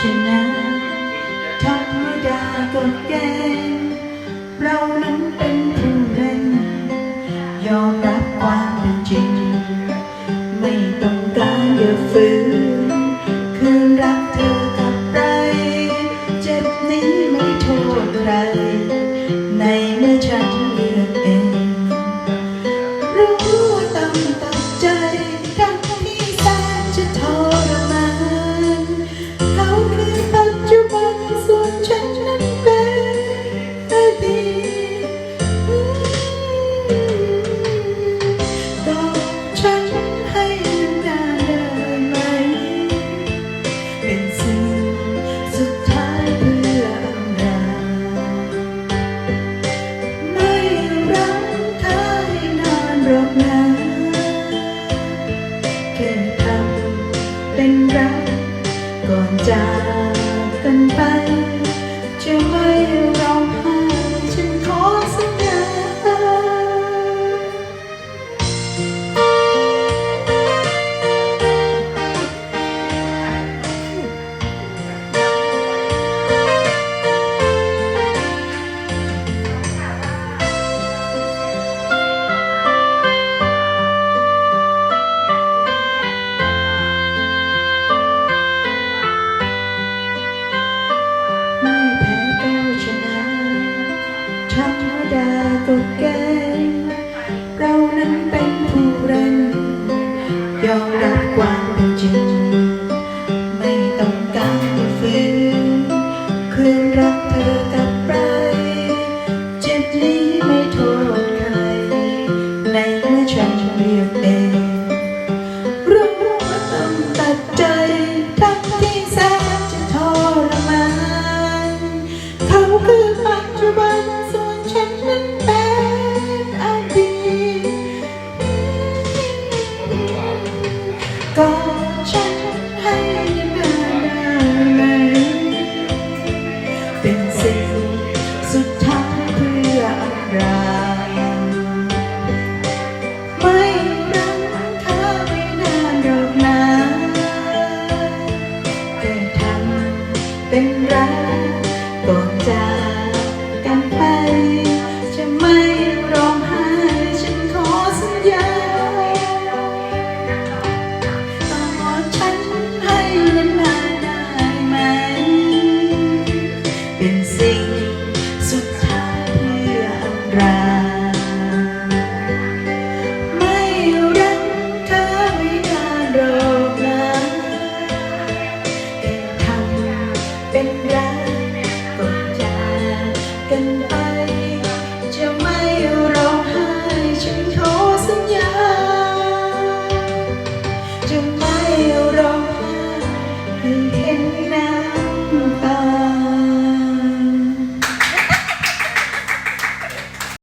ชนะธรรมดากฎเกณเรานั้นเป็นผู้เล่นยอมรับความเป็นจริง ดินทางเป็นรักก่อนจากกันไป ตกแก เป็นรักก่อนจาก เป็นไร